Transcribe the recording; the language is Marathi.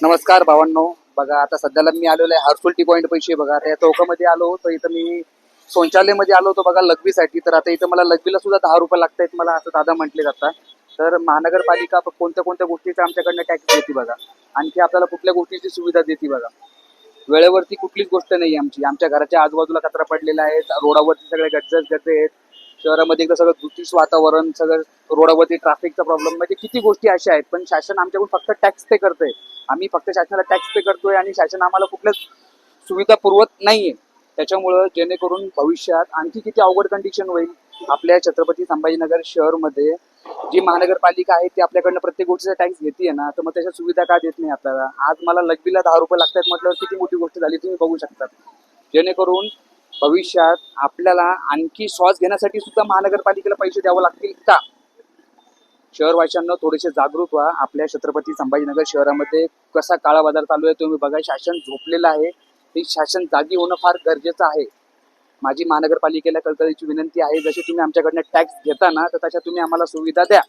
नमस्कार भावांनो. बघा आता सध्याला मी आलेलो आहे हर्सुल टी पॉईंट पैसे बघा त्या चौकामध्ये आलो तर इथं मी शौचालयमध्ये आलो होतो बघा लघवीसाठी. तर आता इथं मला लघवीला सुद्धा दहा रुपये लागत आहेत मला असं दादा म्हटले जातात. तर महानगरपालिका कोणत्या कोणत्या गोष्टीचा आमच्याकडनं टॅक्स देते बघा. आणखी आपल्याला कुठल्या गोष्टीची सुविधा देते बघा. वेळेवरती कुठलीच गोष्ट नाही आहे आमची. आमच्या घराच्या आजूबाजूला कचरा पडलेला आहे. रोडावरती सगळे गज्जस गड्डे आहेत. शहरामध्ये एकदा सगळं दुतीस वातावरण सगळं रोडावरती ट्रॅफिकचा प्रॉब्लेम म्हणजे किती गोष्टी अशा आहेत पण शासन आमच्याकडून फक्त टॅक्स पे करतंय. आम्ही फक्त शासनाला टॅक्स पे करतोय आणि शासन आम्हाला कुठल्याच सुविधा पुरवत नाहीये. त्याच्यामुळं जेणेकरून भविष्यात आणखी किती अवघड कंडिशन होईल आपल्या छत्रपती संभाजीनगर शहरमध्ये जी महानगरपालिका आहे ती आपल्याकडनं प्रत्येक गोष्टीचा टॅक्स घेते ना तर मग त्याच्या सुविधा का देत नाही आपल्याला? आज मला लग्बीला दहा रुपये लागतात म्हटल्यावर किती मोठी गोष्ट झाली तुम्ही बघू शकता. जेणेकरून भविष्यात आपल्याला आणखी श्वास घेण्यासाठी सुद्धा महानगरपालिकेला पैसे द्यावे लागतील का? शहरवाशांना थोडेसे जागृत व्हा. आपल्या छत्रपती संभाजीनगर शहरामध्ये कसा काळा बाजार चालू आहे तुम्ही बघा. शासन झोपलेलं आहे. ते शासन जागी होणं फार गरजेचं आहे. माझी महानगरपालिकेला कळकळीची विनंती आहे. जशी तुम्ही आमच्याकडनं टॅक्स घेता ना तर तशा तुम्ही आम्हाला सुविधा द्या.